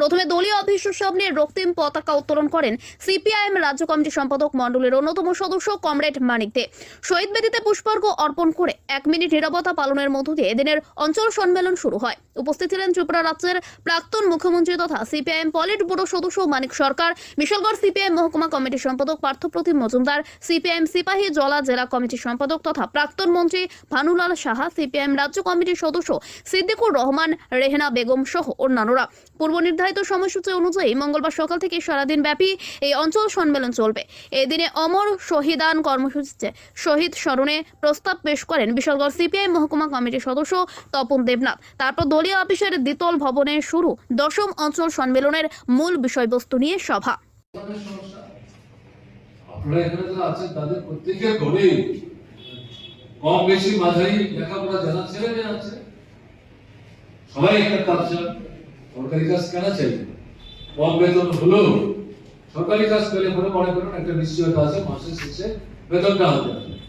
প্রথমে দলীয় অফিসের সামনে রক্তিম পতাকা উত্তোলন করেন সিপিআইএম রাজ্য কমিটি সম্পাদক মণ্ডলের অন্যতম সদস্য কমরেড মানিক দে শহীদ বেদিতে পুষ্পার্ঘ অর্পণ করে এক মিনিট নিরাপত্তা পালনের মধ্য দিয়ে এদিনের অঞ্চল সম্মেলন শুরু হয়। উপস্থিত ছিলেন ত্রিপুরা রাজ্যের প্রাক্তন মুখ্যমন্ত্রী তথা সিপিআইএম পলিট ব্যুরো সদস্য মানিক সরকার বিশালগড় সিপিআইএম মহকুমা কমিটির সম্পাদক পার্থপ্রতিম মজুমদার, সিপিআইএম সিপাহী জলা জেলা কমিটির সম্পাদক তথা প্রাক্তন মন্ত্রী ভানুলাল সাহা, সিপিআইএম রাজ্য কমিটির সদস্য সিদ্দিকুর রহমান, রেহেনা বেগম সহ অন্যান্যরা। পূর্ব নির্ধারিত সময়সূচি অনুযায়ী মঙ্গলবার সকাল থেকে সারাদিন ব্যাপী এই অঞ্চল সম্মেলন চলবে। এই দিনে অমর শহীদান কর্মসূচিতে শহীদ স্মরণে প্রস্তাব পেশ করেন বিশালগড় সিপিআই মহকুমা কমিটির সদস্য তপন দেবনাথ। তারপর দলীয় অফিসের দ্বিতল ভবনে শুরু দশম অঞ্চল সম্মেলনের মূল বিষয়বস্তু নিয়ে সভা। আপনারা এখানে যারা আছেন, তাদের প্রত্যেকের ঘরে কম বেশি মাঝারি লেখাপড়া জানা ছেলে মেয়ে আছে সবাই একটা কাজ চান সরকারি কাজ কেন চাই কম বেতন হলেও সরকারি কাজ পেলে মনে করুন একটা নিশ্চয়তা আছে মাসের শেষে বেতনটা হবে। আসবে